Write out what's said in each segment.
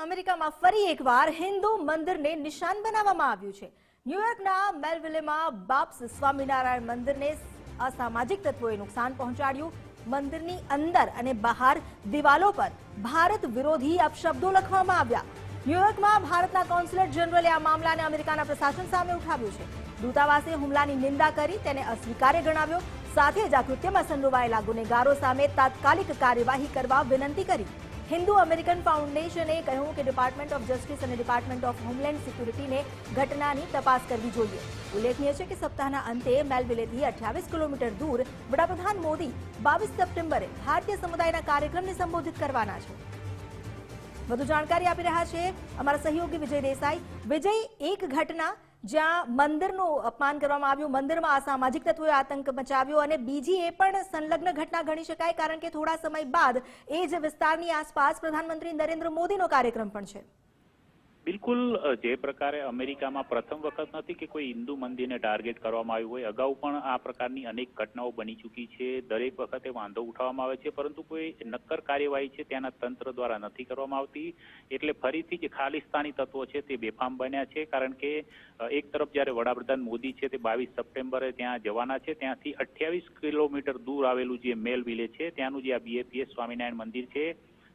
અમેરિકામાં ફરી એકવાર હિન્દુ મંદિરને નિશાન બનાવવામાં આવ્યું છે. ન્યુયોર્કના મેલવિલેમાં બાપ્સ સ્વામિનારાયણ મંદિરને અસામાજિક તત્વોએ નુકસાન પહોંચાડ્યું. મંદિરની અંદર અને બહાર દિવાલો પર ભારત વિરોધી અપશબ્દો લખવામાં આવ્યા. ન્યુયોર્કમાં ભારતના કોન્સ્યુલેટ જનરલે આ મામલાને અમેરિકાના પ્રશાસન સામે ઉઠાવ્યું છે. દૂતાવાસે હુમલાની નિંદા કરી તેને અસ્વીકાર્ય ગણાવ્યો. સાથે જ આ કૃત્યમાં સંડોવાયેલા ગુનેગારો સામે તાત્કાલિક કાર્યવાહી કરવા વિનંતી કરી. હિન્દુ અમેરિકન ફાઉન્ડેશને કહ્યું કે ડિપાર્ટમેન્ટ ઓફ જસ્ટિસ અને ડિપાર્ટમેન્ટ ઓફ હોમલેન્ડ સિક્યુરિટીને ઘટનાની તપાસ કરવી જોઈએ. ઉલ્લેખનીય છે કે સપ્તાહના અંતે મેલવિલેથી અઠ્યાવીસ કિલોમીટર દૂર વડાપ્રધાન મોદી બાવીસ સપ્ટેમ્બરે ભારતીય સમુદાયના કાર્યક્રમને સંબોધિત કરવાના છે. વધુ જાણકારી આપી રહ્યા છે અમારા સહયોગી વિજય દેસાઈ. વિજય, એક ઘટના જ્યાં મંદિરનું અપમાન કરવામાં આવ્યું, મંદિરમાં અસામાજિક તત્વોએ આતંક મચાવ્યો અને બીજી એ પણ સંલગ્ન ઘટના ગણી શકાય, કારણ કે થોડા સમય બાદ એ જ વિસ્તારની આસપાસ પ્રધાનમંત્રી નરેન્દ્ર મોદીનો કાર્યક્રમ પણ છે. બિલકુલ જે પ્રકારે અમેરિકામાં પ્રથમ વખત નથી કે કોઈ હિન્દુ મંદિરને ટાર્ગેટ કરવામાં આવ્યું હોય, અગાઉ પણ આ પ્રકારની અનેક ઘટનાઓ બની ચૂકી છે. દરેક વખતે વાંધો ઉઠાવવામાં આવે છે, પરંતુ કોઈ નક્કર કાર્યવાહી છે ત્યાંના તંત્ર દ્વારા નથી કરવામાં આવતી. એટલે ફરીથી જે ખાલિસ્તાની તત્વો છે તે બેફામ બન્યા છે, કારણ કે એક તરફ જ્યારે વડાપ્રધાન મોદી છે તે બાવીસ સપ્ટેમ્બરે ત્યાં જવાના છે, ત્યાંથી અઠ્યાવીસ કિલોમીટર દૂર આવેલું જે મેલ વિલેજ છે, ત્યાંનું જે આ બીએપીએસ સ્વામિનારાયણ મંદિર છે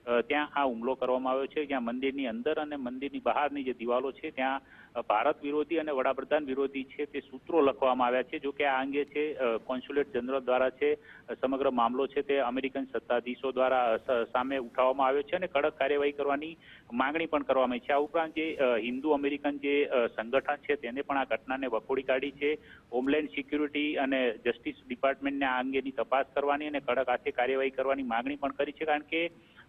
ત્યાં આ હુમલો કરવામાં આવ્યો છે. જ્યાં મંદિરની અંદર અને મંદિરની બહારની જે દિવાલો છે, ત્યાં ભારત વિરોધી અને વડાપ્રધાન વિરોધી છે તે સૂત્રો લખવામાં આવ્યા છે જો કે આ અંગે છે કોન્સ્યુલેટ જનરલ દ્વારા છે સમગ્ર મામલો છે તે અમેરિકન સત્તાધીશો દ્વારા સામે ઉઠાવવામાં આવ્યો છે અને કડક કાર્યવાહી કરવાની માંગણી પણ કરવામાં આવી છે. આ ઉપરાંત જે હિન્દુ અમેરિકન જે સંગઠન છે તેને પણ આ ઘટનાને વખોડી કાઢી છે. હોમલેન્ડ સિક્યુરિટી અને જસ્ટિસ ડિપાર્ટમેન્ટને આ અંગેની તપાસ કરવાની અને કડક હાથે કાર્યવાહી કરવાની માંગણી પણ કરી છે, કારણ કે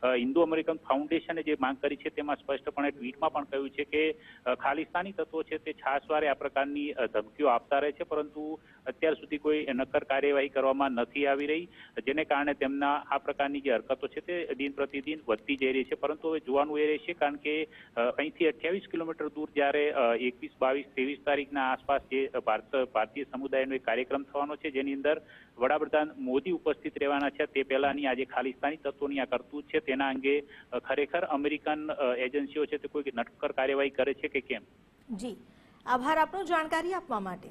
હિન્દુ અમેરિકન ફાઉન્ડેશને જે માંગ કરી છે તેમાં સ્પષ્ટપણે ટ્વીટમાં પણ કહ્યું છે કે ખાલિસ્તાની તત્વો છે તે છાસવારે આ પ્રકારની ધમકીઓ આપતા રહે છે, પરંતુ અત્યાર સુધી કોઈ નક્કર કાર્યવાહી કરવામાં નથી આવી રહી, જેને કારણે તેમના આ પ્રકારની જે હરકતો છે તે દિન પ્રતિદિન વધતી જઈ રહી છે. પરંતુ હવે જોવાનું એ રહેશે, કારણ કે અહીંથી અઠ્યાવીસ કિલોમીટર દૂર જ્યારે એકવીસ, બાવીસ, ત્રેવીસ તારીખના આસપાસ જે ભારત, ભારતીય સમુદાયનો એક કાર્યક્રમ થવાનો છે, જેની અંદર વડાપ્રધાન મોદી ઉપસ્થિત રહેવાના છે. તે પહેલાની આજે ખાલિસ્તાની તત્વોની આ કરતૂત છે તેના અંગે ખરેખર અમેરિકન એજન્સીઓ છે તે કોઈ નટકર કાર્યવાહી કરે છે કે કેમ? જી. આભાર આપનો જાણકારી આપવા માટે.